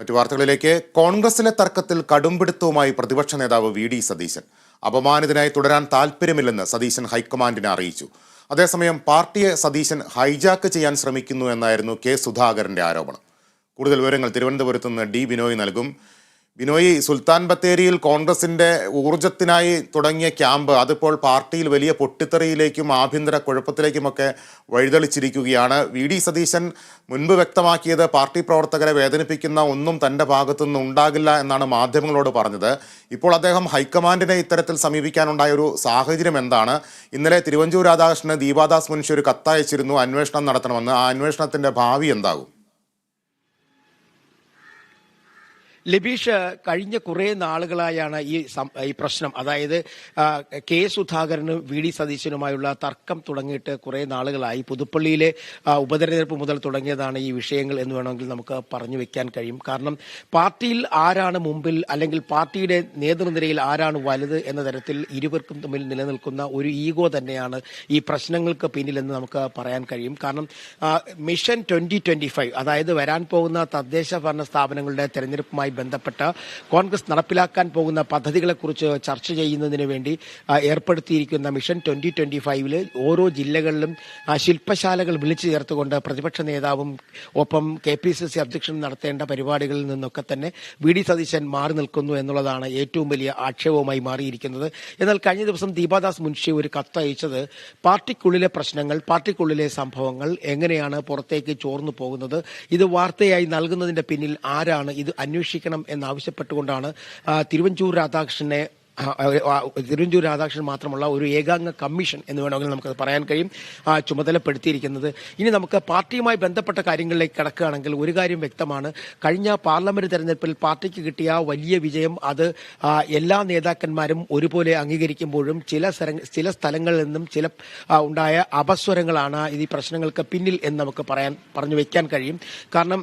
മറ്റു വാർത്തകളിലേക്ക്. കോൺഗ്രസിലെ തർക്കത്തിൽ കടുംപിടുത്തവുമായി പ്രതിപക്ഷ നേതാവ് വി ഡി സതീശൻ. അപമാനിതനായി തുടരാൻ താൽപ്പര്യമില്ലെന്ന് സതീശൻ ഹൈക്കമാൻഡിനെ അറിയിച്ചു. അതേസമയം പാർട്ടിയെ സതീശൻ ഹൈജാക്ക് ചെയ്യാൻ ശ്രമിക്കുന്നു എന്നായിരുന്നു കെ സുധാകരന്റെ ആരോപണം. കൂടുതൽ വിവരങ്ങൾ തിരുവനന്തപുരത്ത് നിന്ന് ഡി ബിനോയ് നൽകും. ബിനോയ് സുൽത്താൻ ബത്തേരിയിൽ കോൺഗ്രസിന്റെ ഊർജത്തിനായി തുടങ്ങിയ ക്യാമ്പ് അതിപ്പോൾ പാർട്ടിയിൽ വലിയ പൊട്ടിത്തെറിയിലേക്കും ആഭ്യന്തര കുഴപ്പത്തിലേക്കുമൊക്കെ വഴിതെളിച്ചിരിക്കുകയാണ്. വി. ഡി. സതീശൻ മുൻപ് വ്യക്തമാക്കിയത് പാർട്ടി പ്രവർത്തകരെ വേദനിപ്പിക്കുന്ന ഒന്നും തന്റെ ഭാഗത്തുനിന്ന് ഉണ്ടാകില്ല എന്നാണ് മാധ്യമങ്ങളോട് പറഞ്ഞത്. ഇപ്പോൾ അദ്ദേഹം ഹൈക്കമാൻഡിനെ ഇത്തരത്തിൽ സമീപിക്കാനുണ്ടായ ഒരു സാഹചര്യം എന്താണ്? ഇന്നലെ തിരുവഞ്ചൂർ രാധാകൃഷ്ണന് ദീപാദാസ് മുൻഷി ഒരു കത്തയച്ചിരുന്നു അന്വേഷണം നടത്തണമെന്ന്. ആ അന്വേഷണത്തിന്റെ ഭാവി എന്താകും? ലിബീഷ് കഴിഞ്ഞ കുറേ നാളുകളായാണ് ഈ ഈ പ്രശ്നം. അതായത് കെ സുധാകരനും വി ഡി സതീശനുമായുള്ള തർക്കം തുടങ്ങിയിട്ട് കുറേ നാളുകളായി. പുതുപ്പള്ളിയിലെ ഉപതെരഞ്ഞെടുപ്പ് മുതൽ തുടങ്ങിയതാണ് ഈ വിഷയങ്ങൾ എന്ന് വേണമെങ്കിൽ നമുക്ക് പറഞ്ഞു വെക്കാൻ കഴിയും. കാരണം പാർട്ടിയിൽ ആരാണ് മുമ്പിൽ അല്ലെങ്കിൽ പാർട്ടിയുടെ നേതൃനിരയിൽ ആരാണ് വലുത് എന്ന തരത്തിൽ ഇരുവർക്കും തമ്മിൽ നിലനിൽക്കുന്ന ഒരു ഈഗോ തന്നെയാണ് ഈ പ്രശ്നങ്ങൾക്ക് പിന്നിലെന്ന് നമുക്ക് പറയാൻ കഴിയും. കാരണം മിഷൻ ട്വന്റി ട്വന്റി ഫൈവ് അതായത് വരാൻ പോകുന്ന തദ്ദേശ ഭരണ സ്ഥാപനങ്ങളുടെ തെരഞ്ഞെടുപ്പുമായി ബന്ധപ്പെട്ട കോൺഗ്രസ് നടപ്പിലാക്കാൻ പോകുന്ന പദ്ധതികളെക്കുറിച്ച് ചർച്ച ചെയ്യുന്നതിന് വേണ്ടി ഏർപ്പെടുത്തിയിരിക്കുന്ന മിഷൻ ട്വന്റി ട്വന്റി ഫൈവിൽ ഓരോ ജില്ലകളിലും ശില്പശാലകൾ വിളിച്ചു ചേർത്തുകൊണ്ട് പ്രതിപക്ഷ നേതാവും ഒപ്പം കെ പി സി സി അധ്യക്ഷനും നടത്തേണ്ട പരിപാടികളിൽ നിന്നൊക്കെ തന്നെ വി ഡി സതീശൻ മാറി നിൽക്കുന്നു എന്നുള്ളതാണ് ഏറ്റവും വലിയ ആക്ഷേപവുമായി മാറിയിരിക്കുന്നത്. എന്നാൽ കഴിഞ്ഞ ദിവസം ദീപാദാസ് മുൻഷി ഒരു കത്ത് അയച്ചത് പാർട്ടിക്കുള്ളിലെ പ്രശ്നങ്ങൾ പാർട്ടിക്കുള്ളിലെ സംഭവങ്ങൾ എങ്ങനെയാണ് പുറത്തേക്ക് ചോർന്നു പോകുന്നത്? ഇത് വാർത്തയായി നൽകുന്നതിന്റെ പിന്നിൽ ആരാണ്? ഇത് അന്വേഷിക്കണം എന്നാവശ്യപ്പെട്ടുകൊണ്ടാണ് തിരുവഞ്ചൂർ രാധാകൃഷ്ണനെ തിരുവഞ്ചൂർ രാധാകൃഷ്ണൻ മാത്രമുള്ള ഒരു ഏകാംഗ കമ്മീഷൻ എന്ന് വേണമെങ്കിൽ നമുക്കത് പറയാൻ കഴിയും. ചുമതലപ്പെടുത്തിയിരിക്കുന്നത്. ഇനി നമുക്ക് പാർട്ടിയുമായി ബന്ധപ്പെട്ട കാര്യങ്ങളിലേക്ക് കിടക്കുകയാണെങ്കിൽ ഒരു കാര്യം വ്യക്തമാണ്. കഴിഞ്ഞ പാർലമെന്റ് തെരഞ്ഞെടുപ്പിൽ പാർട്ടിക്ക് കിട്ടിയ വലിയ വിജയം അത് എല്ലാ നേതാക്കന്മാരും ഒരുപോലെ അംഗീകരിക്കുമ്പോഴും ചില ചില സ്ഥലങ്ങളിൽ നിന്നും ചില ഉണ്ടായ അപസ്വരങ്ങളാണ് ഈ പ്രശ്നങ്ങൾക്ക് പിന്നിൽ എന്ന് നമുക്ക് പറയാൻ പറഞ്ഞു വെക്കാൻ കഴിയും. കാരണം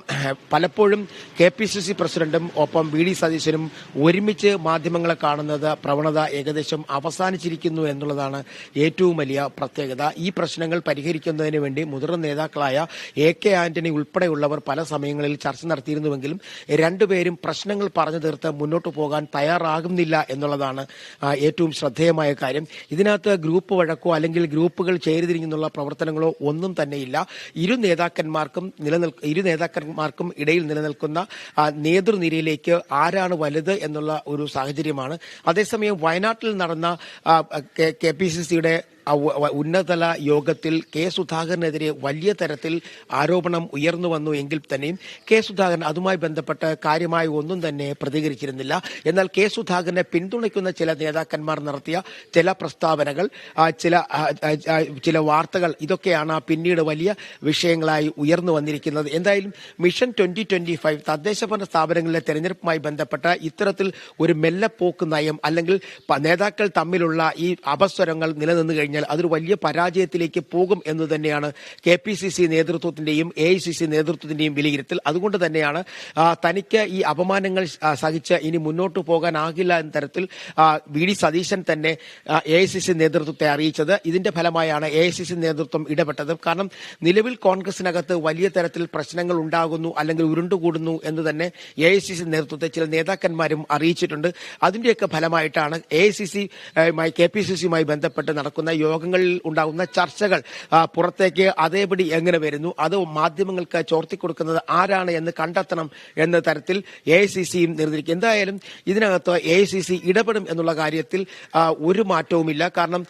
പലപ്പോഴും കെ പി സി സി പ്രസിഡന്റും ഒപ്പം വി ഡി സതീശനും ഒരുമിച്ച് മാധ്യമങ്ങളെ കാണുന്നത് പ്രവണത ഏകദേശം അവസാനിച്ചിരിക്കുന്നു എന്നുള്ളതാണ് ഏറ്റവും വലിയ പ്രത്യേകത. ഈ പ്രശ്നങ്ങൾ പരിഹരിക്കുന്നതിന് വേണ്ടി മുതിർന്ന നേതാക്കളായ എ കെ ആന്റണി ഉൾപ്പെടെയുള്ളവർ പല സമയങ്ങളിൽ ചർച്ച നടത്തിയിരുന്നുവെങ്കിലും രണ്ടുപേരും പ്രശ്നങ്ങൾ പറഞ്ഞു തീർത്ത് മുന്നോട്ട് പോകാൻ തയ്യാറാകുന്നില്ല എന്നുള്ളതാണ് ഏറ്റവും ശ്രദ്ധേയമായ കാര്യം. ഇതിനകത്ത് ഗ്രൂപ്പ് വഴക്കോ അല്ലെങ്കിൽ ഗ്രൂപ്പുകൾ ചേരിതിരിഞ്ഞുള്ള പ്രവർത്തനങ്ങളോ ഒന്നും തന്നെയില്ല. ഇരു നേതാക്കന്മാർക്കും നിലനിൽ ഇരു നേതാക്കന്മാർക്കും ഇടയിൽ നിലനിൽക്കുന്ന നേതൃനിരയിലേക്ക് ആരാണ് വലുത് എന്നുള്ള ഒരു സാഹചര്യമാണ്. അതേസമയം വയനാട്ടിൽ നടന്ന കെ- പി സി സിയുടെ ഉന്നതതല യോഗത്തിൽ കെ സുധാകരനെതിരെ വലിയ തരത്തിൽ ആരോപണം ഉയർന്നു വന്നു എങ്കിൽ തന്നെയും കെ സുധാകരൻ അതുമായി ബന്ധപ്പെട്ട് കാര്യമായ ഒന്നും തന്നെ പ്രതികരിച്ചിരുന്നില്ല. എന്നാൽ കെ സുധാകരനെ പിന്തുണയ്ക്കുന്ന ചില നേതാക്കന്മാർ നടത്തിയ ചില പ്രസ്താവനകൾ ചില ചില വാർത്തകൾ ഇതൊക്കെയാണ് പിന്നീട് വലിയ വിഷയങ്ങളായി ഉയർന്നു വന്നിരിക്കുന്നത്. എന്തായാലും മിഷൻ ട്വന്റി ട്വന്റി ഫൈവ് തദ്ദേശ ഭരണ സ്ഥാപനങ്ങളിലെ തെരഞ്ഞെടുപ്പുമായി ബന്ധപ്പെട്ട ഇത്തരത്തിൽ ഒരു മെല്ലപ്പോക്ക് നയം അല്ലെങ്കിൽ നേതാക്കൾ തമ്മിലുള്ള ഈ അപസ്വരങ്ങൾ നിലനിന്ന് കഴിഞ്ഞാൽ അതൊരു വലിയ പരാജയത്തിലേക്ക് പോകും എന്ന് തന്നെയാണ് കെ പി സി സി നേതൃത്വത്തിന്റെയും എ ഐ സി സി നേതൃത്വത്തിന്റെയും വിലയിരുത്തൽ. അതുകൊണ്ട് തന്നെയാണ് തനിക്ക് ഈ അപമാനങ്ങൾ സഹിച്ച് ഇനി മുന്നോട്ട് പോകാനാകില്ല എന്ന തരത്തിൽ വി ഡി സതീശൻ തന്നെ എ ഐ സി സി നേതൃത്വത്തെ അറിയിച്ചത്. ഇതിന്റെ ഫലമായാണ് എ ഐ സി സി നേതൃത്വം ഇടപെട്ടത്. കാരണം നിലവിൽ കോൺഗ്രസിനകത്ത് വലിയ തരത്തിൽ പ്രശ്നങ്ങൾ ഉണ്ടാകുന്നു അല്ലെങ്കിൽ ഉരുണ്ടുകൂടുന്നു എന്ന് തന്നെ എ ഐ സി സി നേതൃത്വത്തെ ചില നേതാക്കന്മാരും അറിയിച്ചിട്ടുണ്ട്. അതിന്റെയൊക്കെ ഫലമായിട്ടാണ് A I C C K P C സിയുമായി ബന്ധപ്പെട്ട് നടക്കുന്ന യോഗങ്ങളിൽ ഉണ്ടാകുന്ന ചർച്ചകൾ പുറത്തേക്ക് അതേപടി എങ്ങനെ വരുന്നു അത് മാധ്യമങ്ങൾക്ക് ചോർത്തിക്കൊടുക്കുന്നത് ആരാണ് എന്ന് കണ്ടെത്തണം എന്ന തരത്തിൽ എ ഐ സി സിയും നിർദ്ദേശിക്കും. എന്തായാലും ഇതിനകത്ത് എ ഐ സി സി ഇടപെടും എന്നുള്ള കാര്യത്തിൽ ഒരു മാറ്റവുമില്ല. കാരണം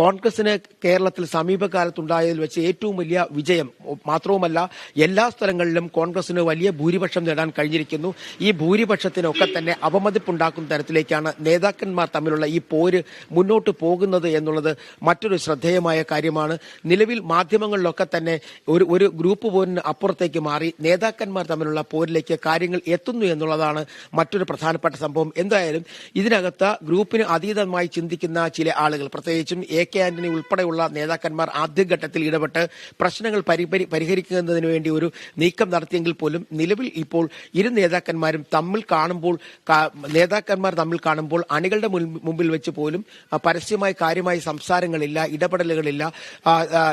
കോൺഗ്രസിന് കേരളത്തിൽ സമീപകാലത്തുണ്ടായതിൽ വെച്ച് ഏറ്റവും വലിയ വിജയം മാത്രവുമല്ല എല്ലാ സ്ഥലങ്ങളിലും കോൺഗ്രസിന് വലിയ ഭൂരിപക്ഷം നേടാൻ കഴിഞ്ഞിരിക്കുന്നു. ഈ ഭൂരിപക്ഷത്തിനൊക്കെ തന്നെ അപമതിപ്പുണ്ടാക്കുന്ന തരത്തിലേക്കാണ് നേതാക്കന്മാർ തമ്മിലുള്ള ഈ പോര് മുന്നോട്ട് പോകുന്നത് എന്നുള്ളത് മറ്റൊരു ശ്രദ്ധേയമായ കാര്യമാണ്. നിലവിൽ മാധ്യമങ്ങളിലൊക്കെ തന്നെ ഒരു ഒരു ഗ്രൂപ്പ് പോരിന് അപ്പുറത്തേക്ക് മാറി നേതാക്കന്മാർ തമ്മിലുള്ള പോരിലേക്ക് കാര്യങ്ങൾ എത്തുന്നു എന്നുള്ളതാണ് മറ്റൊരു പ്രധാനപ്പെട്ട സംഭവം. എന്തായാലും ഇതിനകത്ത് ഗ്രൂപ്പിന് അതീതമായി ചിന്തിക്കുന്ന ചില ആളുകൾ പ്രത്യേകിച്ചും എ കെ ആന്റണി ഉൾപ്പെടെയുള്ള നേതാക്കന്മാർ ആദ്യഘട്ടത്തിൽ ഇടപെട്ട് പ്രശ്നങ്ങൾ പരിഹരിക്കുന്നതിന് വേണ്ടി ഒരു നീക്കം നടത്തിയെങ്കിൽ പോലും നിലവിൽ ഇപ്പോൾ ഇരു നേതാക്കന്മാരും തമ്മിൽ കാണുമ്പോൾ നേതാക്കന്മാർ തമ്മിൽ കാണുമ്പോൾ അണികളുടെ മുമ്പിൽ വെച്ച് പോലും പരസ്യമായി കാര്യമായി സംസാരിക്കും സംസാരങ്ങളില്ല ഇടപെടലുകളില്ല.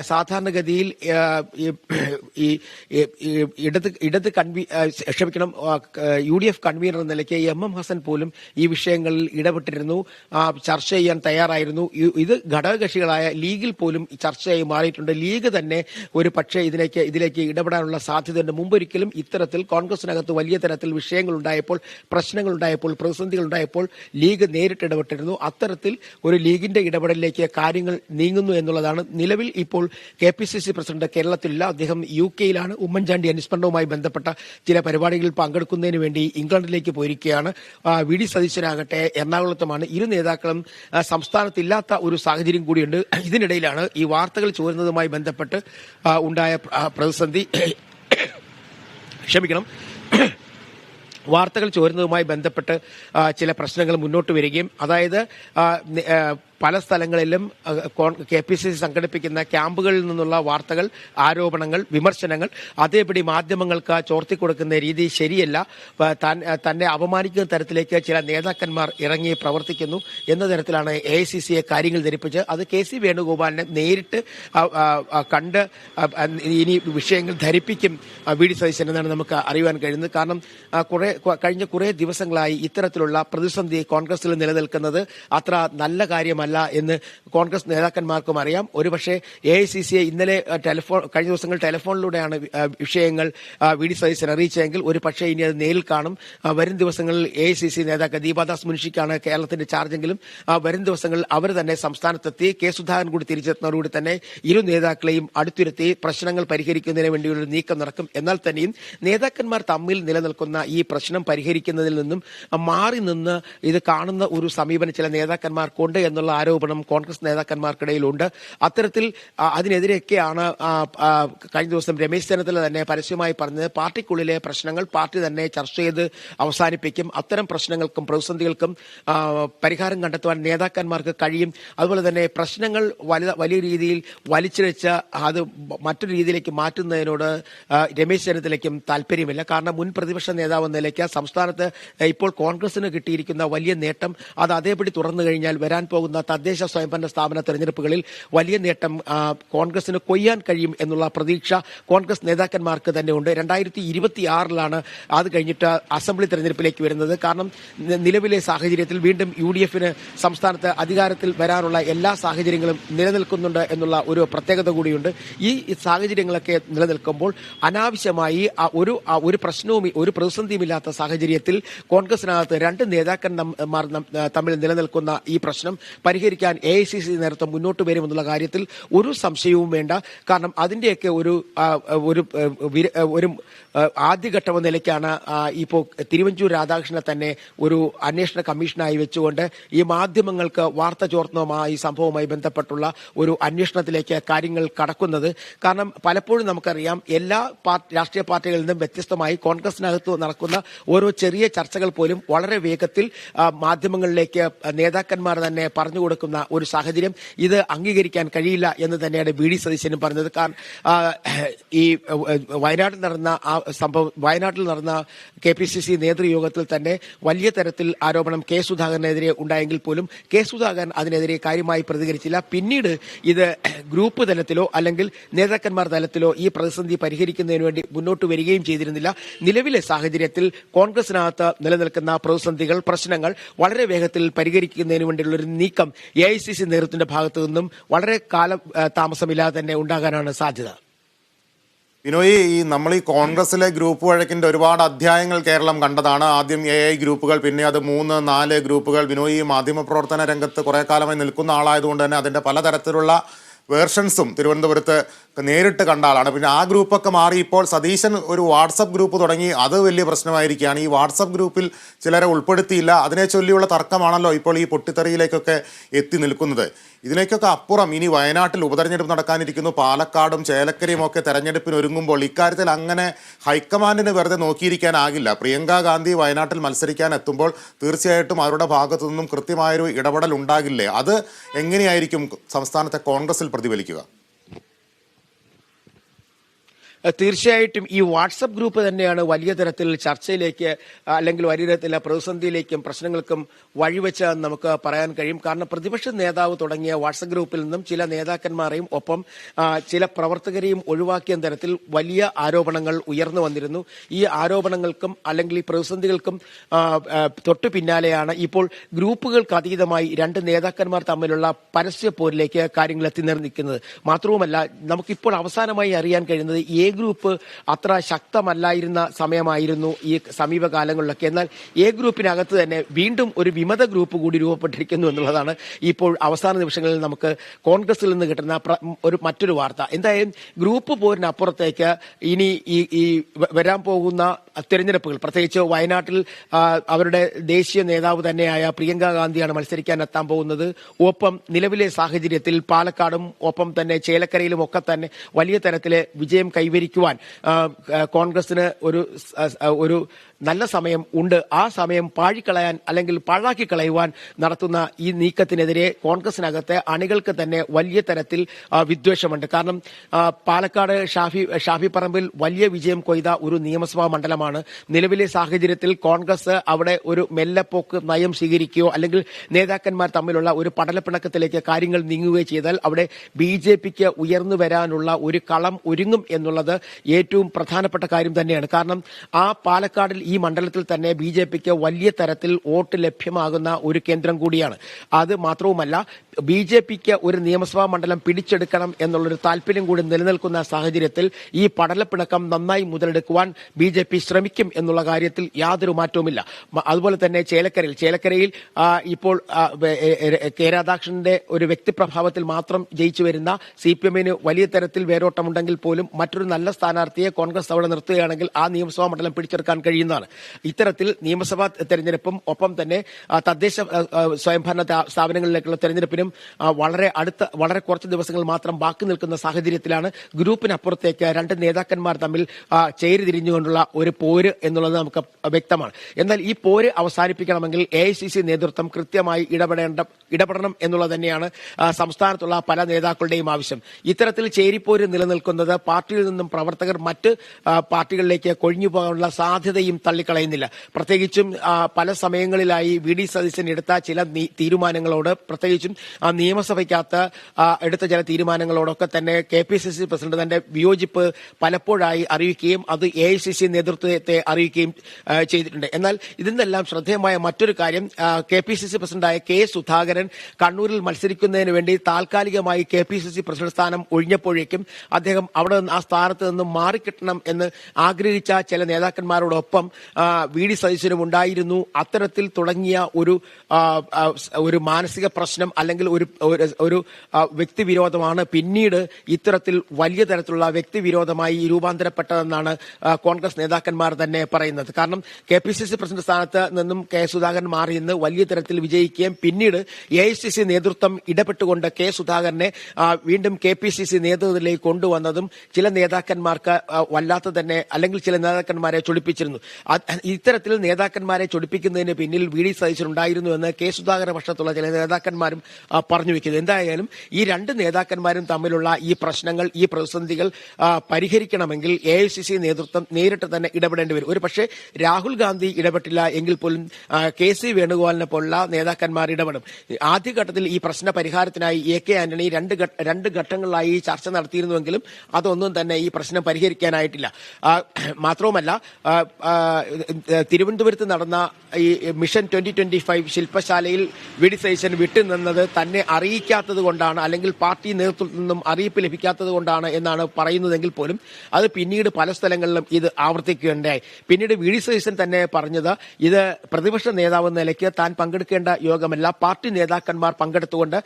സാധാരണഗതിയിൽ ഈ ഇടത് ഇടത് കൺവീ ക്ഷമിക്കണം യു ഡി എഫ് കൺവീനർ എന്ന നിലയ്ക്ക് എം എം ഹസൻ പോലും ഈ വിഷയങ്ങളിൽ ഇടപെട്ടിരുന്നു. ചർച്ച ചെയ്യാൻ തയ്യാറായിരുന്നു. ഇത് ഘടകകക്ഷികളായ ലീഗിൽ പോലും ചർച്ചയായി മാറിയിട്ടുണ്ട്. ലീഗ് തന്നെ ഒരു പക്ഷേ ഇതിലേക്ക് ഇതിലേക്ക് ഇടപെടാനുള്ള സാധ്യതയുണ്ട്. മുമ്പൊരിക്കലും ഇത്തരത്തിൽ കോൺഗ്രസിനകത്ത് വലിയ തരത്തിൽ വിഷയങ്ങൾ ഉണ്ടായപ്പോൾ പ്രശ്നങ്ങൾ ഉണ്ടായപ്പോൾ പ്രതിസന്ധികൾ ഉണ്ടായപ്പോൾ ലീഗ് നേരിട്ട് ഇടപെട്ടിരുന്നു. അത്തരത്തിൽ ഒരു ലീഗിന്റെ ഇടപെടലിലേക്ക് കാര്യങ്ങൾ നീങ്ങുന്നു എന്നുള്ളതാണ് നിലവിൽ ഇപ്പോൾ K P C C president കേരളത്തിലില്ല അദ്ദേഹം യു കെയിലാണ്. ഉമ്മൻചാണ്ടി അനുസ്മരണവുമായി ബന്ധപ്പെട്ട ചില പരിപാടികളിൽ പങ്കെടുക്കുന്നതിന് വേണ്ടി ഇംഗ്ലണ്ടിലേക്ക് പോയിരിക്കുകയാണ്. വി ഡി സതീശനാകട്ടെ എറണാകുളത്തുമാണ്. ഇരു നേതാക്കളും സംസ്ഥാനത്തില്ലാത്ത ഒരു സാഹചര്യം കൂടിയുണ്ട്. ഇതിനിടയിലാണ് ഈ വാർത്തകൾ ചോരുന്നതുമായി ബന്ധപ്പെട്ട് ഉണ്ടായ പ്രതിസന്ധി. ക്ഷമിക്കണം. വാർത്തകൾ ചോരുന്നതുമായി ബന്ധപ്പെട്ട് ചില പ്രശ്നങ്ങൾ മുന്നോട്ട് വരികയും അതായത് പല സ്ഥലങ്ങളിലും കെ പി സി സി സംഘടിപ്പിക്കുന്ന ക്യാമ്പുകളിൽ നിന്നുള്ള വാർത്തകൾ ആരോപണങ്ങൾ വിമർശനങ്ങൾ അതേപടി മാധ്യമങ്ങൾക്ക് ചോർത്തിക്കൊടുക്കുന്ന രീതി ശരിയല്ല. തന്നെ അപമാനിക്കുന്ന തരത്തിലേക്ക് ചില നേതാക്കന്മാർ ഇറങ്ങി പ്രവർത്തിക്കുന്നു എന്ന തരത്തിലാണ് എ ഐ സി സിയെ കാര്യങ്ങൾ ധരിപ്പിച്ച് അത് കെ സി വേണുഗോപാലിനെ നേരിട്ട് കണ്ട് ഇനി വിഷയങ്ങൾ ധരിപ്പിക്കും വി ഡി സതീശൻ എന്നാണ് നമുക്ക് അറിയുവാൻ കഴിയുന്നത്. കാരണം കുറെ കഴിഞ്ഞ കുറേ ദിവസങ്ങളായി ഇത്തരത്തിലുള്ള പ്രതിസന്ധി കോൺഗ്രസിൽ നിലനിൽക്കുന്നത് അത്ര നല്ല കാര്യമല്ല. എന്ന് കോൺഗ്രസ് നേതാക്കന്മാർക്കും അറിയാം. ഒരുപക്ഷെ എ ഐ സി സിയെ ഇന്നലെ ടെലിഫോൺ കഴിഞ്ഞ ദിവസങ്ങൾ ടെലിഫോണിലൂടെയാണ് വിഷയങ്ങൾ വി ഡി സതീശൻ അറിയിച്ചതെങ്കിൽ ഒരു പക്ഷേ ഇനി അത് നേരിൽ കാണും. വരും ദിവസങ്ങളിൽ എ ഐ സി സി നേതാക്കൾ ദീപാദാസ് മുൻഷിക്കാണ് കേരളത്തിന്റെ ചാർജെങ്കിലും വരും ദിവസങ്ങളിൽ അവർ തന്നെ സംസ്ഥാനത്തെത്തി കെ സുധാകരൻ കൂടി തിരിച്ചെത്തുന്നതോടുകൂടി തന്നെ ഇരു നേതാക്കളെയും അടുത്തിരുത്തി പ്രശ്നങ്ങൾ പരിഹരിക്കുന്നതിന് വേണ്ടിയുള്ള നീക്കം നടക്കും. എന്നാൽ തന്നെയും നേതാക്കന്മാർ തമ്മിൽ നിലനിൽക്കുന്ന ഈ പ്രശ്നം പരിഹരിക്കുന്നതിൽ നിന്നും മാറി നിന്ന് ഇത് കാണുന്ന ഒരു സമീപനം ചില നേതാക്കന്മാർക്കുണ്ട് എന്നുള്ള ആരോപണം കോൺഗ്രസ് നേതാക്കന്മാർക്കിടയിലുണ്ട്. അത്തരത്തിൽ അതിനെതിരെയൊക്കെയാണ് കഴിഞ്ഞ ദിവസം രമേശ് ചെന്നിത്തല തന്നെ പരസ്യമായി പറഞ്ഞത്. പാർട്ടിക്കുള്ളിലെ പ്രശ്നങ്ങൾ പാർട്ടി തന്നെ ചർച്ച ചെയ്ത് അവസാനിപ്പിക്കും. അത്തരം പ്രശ്നങ്ങൾക്കും പ്രതിസന്ധികൾക്കും പരിഹാരം കണ്ടെത്തുവാൻ നേതാക്കന്മാർക്ക് കഴിയും. അതുപോലെ തന്നെ പ്രശ്നങ്ങൾ വലിയ രീതിയിൽ വലിച്ചിഴച്ച് അത് മറ്റൊരു രീതിയിലേക്ക് മാറ്റുന്നതിനോട് രമേശ് ചെന്നിത്തലയ്ക്കും താല്പര്യമില്ല. കാരണം മുൻ പ്രതിപക്ഷ നേതാവ് നിലയ്ക്ക് സംസ്ഥാനത്ത് ഇപ്പോൾ കോൺഗ്രസിന് കിട്ടിയിരിക്കുന്ന വലിയ നേട്ടം അത് അതേപടി തുറന്നു കഴിഞ്ഞാൽ വരാൻ പോകുന്ന തദ്ദേശ സ്വയംഭരണ സ്ഥാപന തെരഞ്ഞെടുപ്പുകളിൽ വലിയ നേട്ടം കോൺഗ്രസിന് കൊയ്യാൻ കഴിയും എന്നുള്ള പ്രതീക്ഷ കോൺഗ്രസ് നേതാക്കന്മാർക്ക് തന്നെ ഉണ്ട്. രണ്ടായിരത്തി ഇരുപത്തി ആറിലാണ് അത് കഴിഞ്ഞിട്ട് അസംബ്ലി തെരഞ്ഞെടുപ്പിലേക്ക് വരുന്നത്. കാരണം നിലവിലെ സാഹചര്യത്തിൽ വീണ്ടും യു ഡി എഫിന് സംസ്ഥാനത്ത് അധികാരത്തിൽ വരാനുള്ള എല്ലാ സാഹചര്യങ്ങളും നിലനിൽക്കുന്നുണ്ട് എന്നുള്ള ഒരു പ്രത്യേകത കൂടിയുണ്ട്. ഈ സാഹചര്യങ്ങളൊക്കെ നിലനിൽക്കുമ്പോൾ അനാവശ്യമായി ഒരു ഒരു പ്രശ്നവും ഒരു പ്രതിസന്ധിയുമില്ലാത്ത സാഹചര്യത്തിൽ കോൺഗ്രസിനകത്ത് രണ്ട് നേതാക്കന്മാർ തമ്മിൽ നിലനിൽക്കുന്ന ഈ പ്രശ്നം പരിഹരിക്കാൻ എ ഐ സി സി നേതൃത്വം മുന്നോട്ട് വരുമെന്നുള്ള കാര്യത്തിൽ ഒരു സംശയവും വേണ്ട. കാരണം അതിന്റെയൊക്കെ ഒരു ഒരു ഒരു ആദ്യഘട്ടം എന്ന നിലയ്ക്കാണ് ഇപ്പോൾ തിരുവഞ്ചൂർ രാധാകൃഷ്ണനെ തന്നെ ഒരു അന്വേഷണ കമ്മീഷനായി വെച്ചുകൊണ്ട് ഈ മാധ്യമങ്ങൾക്ക് വാർത്ത ചോർത്തുന്നതുമായി സംഭവവുമായി ബന്ധപ്പെട്ടുള്ള ഒരു അന്വേഷണത്തിലേക്ക് കാര്യങ്ങൾ കടക്കുന്നത്. കാരണം പലപ്പോഴും നമുക്കറിയാം എല്ലാ രാഷ്ട്രീയ പാർട്ടികളിൽ നിന്നും വ്യത്യസ്തമായി കോൺഗ്രസിനകത്ത് നടക്കുന്ന ഓരോ ചെറിയ ചർച്ചകൾ പോലും വളരെ വേഗത്തിൽ മാധ്യമങ്ങളിലേക്ക് നേതാക്കന്മാർ തന്നെ പറഞ്ഞു കൊടുക്കുന്ന ഒരു സാഹചര്യം ഇത് അംഗീകരിക്കാൻ കഴിയില്ല എന്ന് തന്നെയാണ് വി ഡി സതീശനും പറഞ്ഞത്. കാരണം ഈ വയനാട്ടിൽ നടന്ന ആ സംഭവം വയനാട്ടിൽ നടന്ന കെ പി സി സി നേതൃയോഗത്തിൽ തന്നെ വലിയ തരത്തിൽ ആരോപണം കെ സുധാകരനെതിരെ ഉണ്ടായെങ്കിൽ പോലും കെ സുധാകരൻ അതിനെതിരെ കാര്യമായി പ്രതികരിച്ചില്ല. പിന്നീട് ഇത് ഗ്രൂപ്പ് തലത്തിലോ അല്ലെങ്കിൽ നേതാക്കന്മാർ തലത്തിലോ ഈ പ്രതിസന്ധി പരിഹരിക്കുന്നതിന് വേണ്ടി മുന്നോട്ട് വരികയും ചെയ്തിരുന്നില്ല. നിലവിലെ സാഹചര്യത്തിൽ കോൺഗ്രസിനകത്ത് നിലനിൽക്കുന്ന പ്രതിസന്ധികൾ പ്രശ്നങ്ങൾ വളരെ വേഗത്തിൽ പരിഹരിക്കുന്നതിന് വേണ്ടിയുള്ള ഒരു നീക്കം എ ഐ സി സി നേതൃത്വത്തിന്റെ ഭാഗത്തു നിന്നും വളരെ കാലം താമസമില്ലാതെ തന്നെ ഉണ്ടാകാനാണ് സാധ്യത. ബിനോയ് ഈ നമ്മൾ ഈ കോൺഗ്രസിലെ ഗ്രൂപ്പ് വഴക്കിന്റെ ഒരുപാട് അധ്യായങ്ങൾ കേരളം കണ്ടതാണ്. ആദ്യം എ ഐ ഗ്രൂപ്പുകൾ പിന്നെ അത് മൂന്ന് നാല് ഗ്രൂപ്പുകൾ. ബിനോയ് ഈ മാധ്യമപ്രവർത്തന രംഗത്ത് കുറേ കാലമായി നിൽക്കുന്ന ആളായതുകൊണ്ട് തന്നെ അതിന്റെ പലതരത്തിലുള്ള വേർഷൻസും തിരുവനന്തപുരത്ത് നേരിട്ട് കണ്ടാലാണ് പിന്നെ ആ ഗ്രൂപ്പൊക്കെ മാറി ഇപ്പോൾ സതീശൻ ഒരു വാട്സപ്പ് ഗ്രൂപ്പ് തുടങ്ങി. അത് വലിയ പ്രശ്നമായിരിക്കുകയാണ്. ഈ വാട്സപ്പ് ഗ്രൂപ്പിൽ ചിലരെ ഉൾപ്പെടുത്തിയില്ല. അതിനെ ചൊല്ലിയുള്ള തർക്കമാണല്ലോ ഇപ്പോൾ ഈ പൊട്ടിത്തെറിയിലേക്കൊക്കെ എത്തി നിൽക്കുന്നത്. ഇതിലേക്കൊക്കെ അപ്പുറം ഇനി വയനാട്ടിൽ ഉപതെരഞ്ഞെടുപ്പ് നടക്കാനിരിക്കുന്നു. പാലക്കാടും ചേലക്കരയും ഒക്കെ തെരഞ്ഞെടുപ്പിന് ഒരുങ്ങുമ്പോൾ ഇക്കാര്യത്തിൽ അങ്ങനെ ഹൈക്കമാൻഡിന് വെറുതെ നോക്കിയിരിക്കാനാകില്ല. പ്രിയങ്ക ഗാന്ധി വയനാട്ടിൽ മത്സരിക്കാൻ എത്തുമ്പോൾ തീർച്ചയായിട്ടും അവരുടെ ഭാഗത്തു നിന്നും കൃത്യമായൊരു ഇടപെടൽ ഉണ്ടാകില്ലേ? അത് എങ്ങനെയായിരിക്കും സംസ്ഥാനത്തെ കോൺഗ്രസിൽ പ്രതിഫലിക്കുക? തീർച്ചയായിട്ടും ഈ വാട്സപ്പ് ഗ്രൂപ്പ് തന്നെയാണ് വലിയ തരത്തിൽ ചർച്ചയിലേക്ക് അല്ലെങ്കിൽ വലിയ തരത്തിലുള്ള പ്രതിസന്ധിയിലേക്കും പ്രശ്നങ്ങൾക്കും വഴിവെച്ചതെന്ന് നമുക്ക് പറയാൻ കഴിയും. കാരണം പ്രതിപക്ഷ നേതാവ് തുടങ്ങിയ വാട്സപ്പ് ഗ്രൂപ്പിൽ നിന്നും ചില നേതാക്കന്മാരെയും ഒപ്പം ചില പ്രവർത്തകരെയും ഒഴിവാക്കിയ തരത്തിൽ വലിയ ആരോപണങ്ങൾ ഉയർന്നു വന്നിരുന്നു. ഈ ആരോപണങ്ങൾക്കും അല്ലെങ്കിൽ ഈ പ്രതിസന്ധികൾക്കും തൊട്ടു പിന്നാലെയാണ് ഇപ്പോൾ ഗ്രൂപ്പുകൾക്ക് അതീതമായി രണ്ട് നേതാക്കന്മാർ തമ്മിലുള്ള പരസ്യ പോരിലേക്ക് കാര്യങ്ങൾ എത്തി നിൽക്കുന്നത്. മാത്രവുമല്ല നമുക്കിപ്പോൾ അവസാനമായി അറിയാൻ കഴിയുന്നത് എ ഗ്രൂപ്പ് അത്ര ശക്തമല്ലായിരുന്ന സമയമായിരുന്നു ഈ സമീപകാലങ്ങളിലൊക്കെ. എന്നാൽ എ ഗ്രൂപ്പിനകത്ത് തന്നെ വീണ്ടും ഒരു വിമത ഗ്രൂപ്പ് കൂടി രൂപപ്പെട്ടിരിക്കുന്നു എന്നുള്ളതാണ് ഇപ്പോൾ അവസാന നിമിഷങ്ങളിൽ നമുക്ക് കോൺഗ്രസിൽ നിന്ന് കിട്ടുന്ന ഒരു മറ്റൊരു വാർത്ത. എന്തായാലും ഗ്രൂപ്പ് പോരിനപ്പുറത്തേക്ക് ഇനി ഈ വരാൻ പോകുന്ന തെരഞ്ഞെടുപ്പുകൾ. പ്രത്യേകിച്ച് വയനാട്ടിൽ അവരുടെ ദേശീയ നേതാവ് തന്നെയായ പ്രിയങ്ക ഗാന്ധിയാണ് മത്സരിക്കാൻ എത്താൻ പോകുന്നത്. ഒപ്പം നിലവിലെ സാഹചര്യത്തിൽ പാലക്കാടും ഒപ്പം തന്നെ ചേലക്കരയിലും ഒക്കെ തന്നെ വലിയ തരത്തിലെ വിജയം കൈവരിക്കുവാൻ കോൺഗ്രസിന് ഒരു ഒരു നല്ല സമയം ഉണ്ട്. ആ സമയം പാഴിക്കളയാൻ അല്ലെങ്കിൽ പാഴാക്കി കളയുവാൻ നടത്തുന്ന ഈ നീക്കത്തിനെതിരെ കോൺഗ്രസിനകത്തെ അണികൾക്ക് തന്നെ വലിയ തരത്തിൽ വിദ്വേഷമുണ്ട്. കാരണം പാലക്കാട് ഷാഫി ഷാഫി പറമ്പിൽ വലിയ വിജയം കൊയ്ത ഒരു നിയമസഭാ മണ്ഡലമാണ്. നിലവിലെ സാഹചര്യത്തിൽ കോൺഗ്രസ് അവിടെ ഒരു മെല്ലപ്പോക്ക് നയം സ്വീകരിക്കുകയോ അല്ലെങ്കിൽ നേതാക്കന്മാർ തമ്മിലുള്ള ഒരു പടലപ്പിണക്കത്തിലേക്ക് കാര്യങ്ങൾ നീങ്ങുകയോ ചെയ്താൽ അവിടെ ബി ജെ പിക്ക് ഉയർന്നു വരാനുള്ള ഒരു കളം ഒരുങ്ങും എന്നുള്ളത് ഏറ്റവും പ്രധാനപ്പെട്ട കാര്യം തന്നെയാണ്. കാരണം ആ പാലക്കാടിൽ ഈ മണ്ഡലത്തിൽ തന്നെ ബി ജെ പിക്ക് വലിയ തരത്തിൽ വോട്ട് ലഭ്യമാകുന്ന ഒരു കേന്ദ്രം കൂടിയാണ്. അത് മാത്രവുമല്ല ബി ജെ പിക്ക് ഒരു നിയമസഭാ മണ്ഡലം പിടിച്ചെടുക്കണം എന്നുള്ളൊരു താല്പര്യം കൂടി നിലനിൽക്കുന്ന സാഹചര്യത്തിൽ ഈ പടലപ്പിണക്കം നന്നായി മുതലെടുക്കുവാൻ ബി ജെ പി ശ്രമിക്കും എന്നുള്ള കാര്യത്തിൽ യാതൊരു മാറ്റവുമില്ല. അതുപോലെ തന്നെ ചേലക്കരയിൽ ചേലക്കരയിൽ ഇപ്പോൾ കെ രാധാകൃഷ്ണന്റെ ഒരു വ്യക്തിപ്രഭാവത്തിൽ മാത്രം ജയിച്ചു വരുന്ന സി പി എമ്മിന് വലിയ തരത്തിൽ വേരോട്ടമുണ്ടെങ്കിൽ പോലും മറ്റൊരു നല്ല സ്ഥാനാർത്ഥിയെ കോൺഗ്രസ് അവിടെ നിർത്തുകയാണെങ്കിൽ ആ നിയമസഭാ മണ്ഡലം പിടിച്ചെടുക്കാൻ കഴിയുന്നതാണ്. ഇത്തരത്തിൽ നിയമസഭാ തെരഞ്ഞെടുപ്പും ഒപ്പം തന്നെ തദ്ദേശ സ്വയംഭരണ സ്ഥാപനങ്ങളിലേക്കുള്ള തെരഞ്ഞെടുപ്പിനും ആ, വളരെ അടുത്ത വളരെ കുറച്ച് ദിവസങ്ങൾ മാത്രം ബാക്കി നിൽക്കുന്ന സാഹചര്യത്തിലാണ് ഗ്രൂപ്പിനപ്പുറത്തേക്ക് രണ്ട് നേതാക്കന്മാർ തമ്മിൽ ആ, ചേരി തിരിഞ്ഞുകൊണ്ടുള്ള ഒരു പോര് എന്നുള്ളത് നമുക്ക് വ്യക്തമാണ്. എന്നാൽ ഈ പോര് അവസാനിപ്പിക്കണമെങ്കിൽ എ നേതൃത്വം കൃത്യമായി ഇടപെടേണ്ട ഇടപെടണം എന്നുള്ളത് തന്നെയാണ് സംസ്ഥാനത്തുള്ള പല നേതാക്കളുടെയും ആവശ്യം. ഇത്തരത്തിൽ ചേരിപ്പോര് നിലനിൽക്കുന്നത് പാർട്ടിയിൽ നിന്നും പ്രവർത്തകർ മറ്റ് പാർട്ടികളിലേക്ക് കൊഴിഞ്ഞു പോകാനുള്ള സാധ്യതയും തള്ളിക്കളയുന്നില്ല. പ്രത്യേകിച്ചും പല സമയങ്ങളിലായി വി ഡി സതീശൻ എടുത്ത ചില തീരുമാനങ്ങളോട് പ്രത്യേകിച്ചും ആ, നിയമസഭയ്ക്കകത്ത് എടുത്ത ചില തീരുമാനങ്ങളോടൊക്കെ തന്നെ K P C C president തന്റെ വിയോജിപ്പ് പലപ്പോഴായി അറിയിക്കുകയും അത് എ ഐ സി സി നേതൃത്വത്തെ അറിയിക്കുകയും ചെയ്തിട്ടുണ്ട്. എന്നാൽ ഇതിനെല്ലാം ശ്രദ്ധേയമായ മറ്റൊരു കാര്യം കെ പി സി സി പ്രസിഡന്റായ കെ സുധാകരൻ കണ്ണൂരിൽ മത്സരിക്കുന്നതിന് വേണ്ടി താൽക്കാലികമായി K P C C president സ്ഥാനം ഒഴിഞ്ഞപ്പോഴേക്കും അദ്ദേഹം അവിടെ നിന്ന് ആ സ്ഥാനത്ത് നിന്ന് മാറിക്കിട്ടണം എന്ന് ആഗ്രഹിച്ച ചില നേതാക്കന്മാരോടൊപ്പം വി ഡി സതീശനും ഉണ്ടായിരുന്നു. അത്തരത്തിൽ തുടങ്ങിയ ഒരു ഒരു മാനസിക പ്രശ്നം അല്ലെങ്കിൽ ഒരു ഒരു- ഒരു വ്യക്തിവിരോധമാണ് പിന്നീട് ഇത്തരത്തിൽ വലിയ തരത്തിലുള്ള വ്യക്തിവിരോധമായി രൂപാന്തരപ്പെട്ടതെന്നാണ് കോൺഗ്രസ് നേതാക്കന്മാർ തന്നെ പറയുന്നത്. കാരണം K P C C president സ്ഥാനത്ത് നിന്നും കെ സുധാകരൻ മാറി നിന്ന് വലിയ തരത്തിൽ വിജയിക്കുകയും പിന്നീട് എ ഐ സി സി നേതൃത്വം ഇടപെട്ടുകൊണ്ട് കെ സുധാകരനെ വീണ്ടും കെ പി സി സി നേതൃത്വത്തിലേക്ക് കൊണ്ടുവന്നതും ചില നേതാക്കന്മാർക്ക് വല്ലാത്ത തന്നെ അല്ലെങ്കിൽ ചില നേതാക്കന്മാരെ ചൊടിപ്പിച്ചിരുന്നു. ഇത്തരത്തിൽ നേതാക്കന്മാരെ ചൊടിപ്പിക്കുന്നതിന് പിന്നിൽ വി ഡി സതീശൻ ഉണ്ടായിരുന്നു എന്ന് കെ സുധാകരൻ പക്ഷത്തുള്ള ചില നേതാക്കന്മാരും പറഞ്ഞു വെക്കുന്നത്. എന്തായാലും ഈ രണ്ട് നേതാക്കന്മാരും തമ്മിലുള്ള ഈ പ്രശ്നങ്ങൾ ഈ പ്രതിസന്ധികൾ പരിഹരിക്കണമെങ്കിൽ എ ഐ സി സി നേതൃത്വം നേരിട്ട് തന്നെ ഇടപെടേണ്ടി വരും. ഒരു പക്ഷേ രാഹുൽ ഗാന്ധി ഇടപെട്ടില്ല എങ്കിൽ പോലും കെ സി വേണുഗോപാലിനെ പോലുള്ള നേതാക്കന്മാർ ഇടപെടും. ആദ്യഘട്ടത്തിൽ ഈ പ്രശ്ന പരിഹാരത്തിനായി എ കെ ആന്റണി രണ്ട് രണ്ട് ഘട്ടങ്ങളിലായി ചർച്ച നടത്തിയിരുന്നുവെങ്കിലും അതൊന്നും തന്നെ ഈ പ്രശ്നം പരിഹരിക്കാനായിട്ടില്ല. മാത്രവുമല്ല തിരുവനന്തപുരത്ത് നടന്ന ഈ മിഷൻ ട്വന്റി ട്വന്റി ഫൈവ് ശില്പശാലയിൽ വിടിസൈസൻ വിട്ടുനിന്നത് തന്നെ അറിയിക്കാത്തത് കൊണ്ടാണ് അല്ലെങ്കിൽ പാർട്ടി നേതൃത്വത്തിൽ നിന്നും അറിയിപ്പ് ലഭിക്കാത്തത് കൊണ്ടാണ് എന്നാണ് പറയുന്നതെങ്കിൽ പോലും അത് പിന്നീട് പല സ്ഥലങ്ങളിലും ഇത് ആവർത്തിക്കുകയുണ്ടായി. പിന്നീട് വി ഡി സതീശൻ തന്നെ പറഞ്ഞത് ഇത് പ്രതിപക്ഷ നേതാവ് എന്ന നിലയ്ക്ക് താൻ പങ്കെടുക്കേണ്ട യോഗമല്ല പാർട്ടി നേതാക്കന്മാർ പങ്കെടുത്തുകൊണ്ട്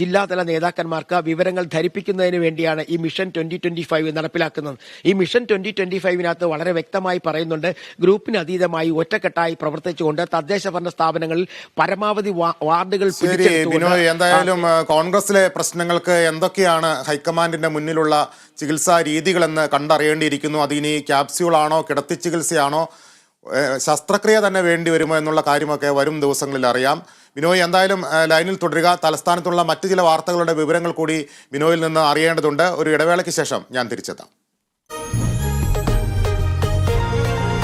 ജില്ലാതല നേതാക്കന്മാർക്ക് വിവരങ്ങൾ ധരിപ്പിക്കുന്നതിന് വേണ്ടിയാണ് ഈ മിഷൻ ട്വന്റി ട്വന്റി ഫൈവ് നടപ്പിലാക്കുന്നത്. ഈ മിഷൻ ട്വന്റി ട്വന്റി ഫൈവിനകത്ത് വളരെ വ്യക്തമായി പറയുന്നുണ്ട് ഗ്രൂപ്പിന് അതീതമായി ഒറ്റക്കെട്ടായി പ്രവർത്തിച്ചുകൊണ്ട് തദ്ദേശ ഭരണ സ്ഥാപനങ്ങളിൽ പരമാവധി വാർഡുകൾ ശരി ബിനോയ് എന്തായാലും കോൺഗ്രസിലെ പ്രശ്നങ്ങൾക്ക് എന്തൊക്കെയാണ് ഹൈക്കമാൻഡിന്റെ മുന്നിലുള്ള ചികിത്സാ രീതികളെന്ന് കണ്ടറിയേണ്ടിയിരിക്കുന്നു. അതിനി ക്യാപ്സ്യൂൾ ആണോ കിടത്തി ചികിത്സയാണോ ശസ്ത്രക്രിയ തന്നെ വേണ്ടി വരുമോ എന്നുള്ള കാര്യമൊക്കെ വരും ദിവസങ്ങളിൽ അറിയാം. ബിനോയ് എന്തായാലും ലൈനിൽ തുടരുക. തലസ്ഥാനത്തുള്ള മറ്റു ചില വാർത്തകളുടെ വിവരങ്ങൾ കൂടി ബിനോയിൽ നിന്ന് അറിയേണ്ടതുണ്ട്. ഒരു ഇടവേളയ്ക്ക് ശേഷം ഞാൻ തിരിച്ചെത്താം.